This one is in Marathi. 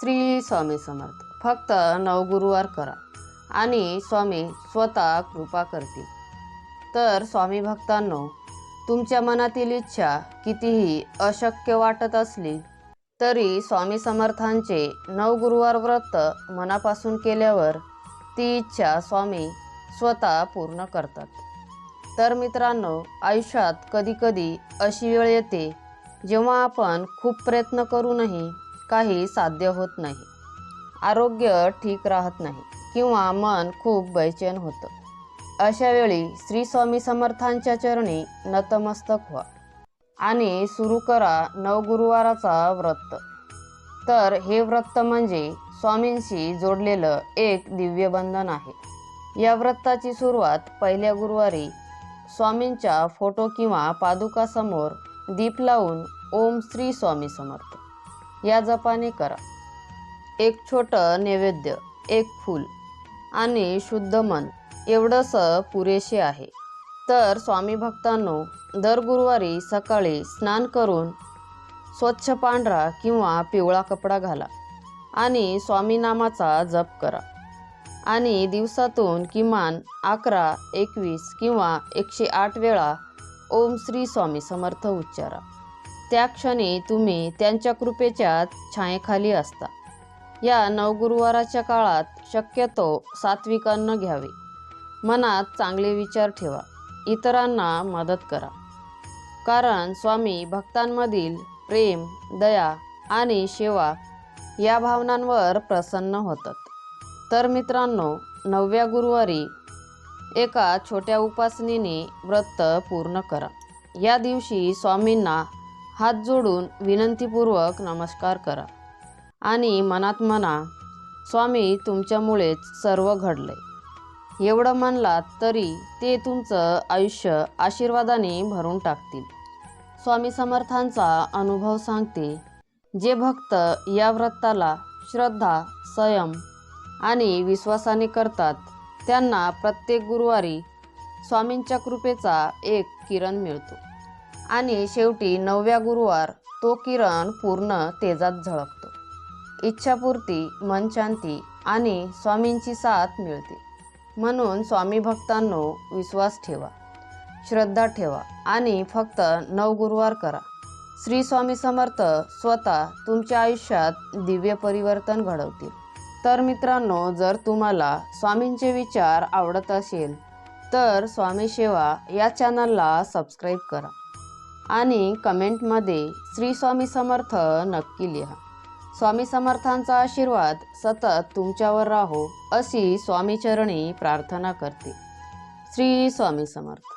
श्री स्वामी समर्थ. फक्त नवगुरुवार करा. आणि स्वामी स्वतः कृपा करतील. तर स्वामी भक्तांनो तुमच्या मनातील इच्छा कितीही अशक्य वाटत असली तरी स्वामी समर्थांचे नवगुरुवार व्रत मनापासून केल्यावर ती इच्छा स्वामी स्वतः पूर्ण करतात. तर मित्रांनो आयुष्यात कधीकधी अशी वेळ येते जेव्हा आपण खूप प्रयत्न करूनही काही साध्य होत नाही. आरोग्य ठीक राहत नाही किंवा मन खूप बैचेन होतं. अशावेळी श्री स्वामी समर्थांच्या चरणी नतमस्तक व्हा आणि सुरू करा नवगुरुवाराचा व्रत. तर हे व्रत म्हणजे स्वामींशी जोडलेलं एक दिव्य बंधन आहे. या व्रताची सुरुवात पहिल्या गुरुवारी स्वामींच्या फोटो किंवा पादुकासमोर दीप लावून ओम श्री स्वामी समर्थ. या जपाने करा. एक छोटं नैवेद्य एक फूल आणि शुद्ध मन एवढंसं पुरेसे आहे. तर स्वामी भक्तांनो दर गुरुवारी सकाळी स्नान करून स्वच्छ पांढरा किंवा पिवळा कपडा घाला आणि स्वामी नामाचा जप करा. आणि दिवसातून किमान अकरा एकवीस किंवा एकशे आठ वेळा ओम श्री स्वामी समर्थ उच्चारा. त्या क्षणी तुम्ही त्यांच्या कृपेच्या छायेखाली असता. या नवगुरुवाराच्या काळात शक्यतो सात्विक अन्न घ्यावे. मनात चांगले विचार ठेवा. इतरांना मदत करा. कारण स्वामी भक्तांमधील प्रेम दया आणि सेवा या भावनांवर प्रसन्न होतात. तर मित्रांनो नवव्या गुरुवारी एका छोट्या उपासनेने व्रत पूर्ण करा. या दिवशी स्वामींना हात जोडून विनंतीपूर्वक नमस्कार करा. आणि मनात म्हणा स्वामी तुमच्यामुळेच सर्व घडले एवढं म्हणलात तरी ते तुमचं आयुष्य आशीर्वादाने भरून टाकतील. स्वामी समर्थांचा अनुभव सांगते जे भक्त या व्रताला श्रद्धा संयम आणि विश्वासाने करतात त्यांना प्रत्येक गुरुवारी स्वामींच्या कृपेचा एक किरण मिळतो. आणि शेवटी नवव्या गुरुवार तो किरण पूर्ण तेजात झळकतो. इच्छापूर्ती मनशांती आणि स्वामींची साथ मिळते. म्हणून स्वामी भक्तांनो विश्वास ठेवा श्रद्धा ठेवा आणि फक्त नवगुरुवार करा. श्री स्वामी समर्थ स्वतः तुमच्या आयुष्यात दिव्य परिवर्तन घडवतील. तर मित्रांनो जर तुम्हाला स्वामींचे विचार आवडत असेल तर स्वामी सेवा या चॅनलला सबस्क्राईब करा. आणि कमेंटमध्ये श्री स्वामी समर्थ नक्की लिहा. स्वामी समर्थांचा आशीर्वाद सतत तुमच्यावर राहो अशी स्वामीचरणी प्रार्थना करते. श्री स्वामी समर्थ.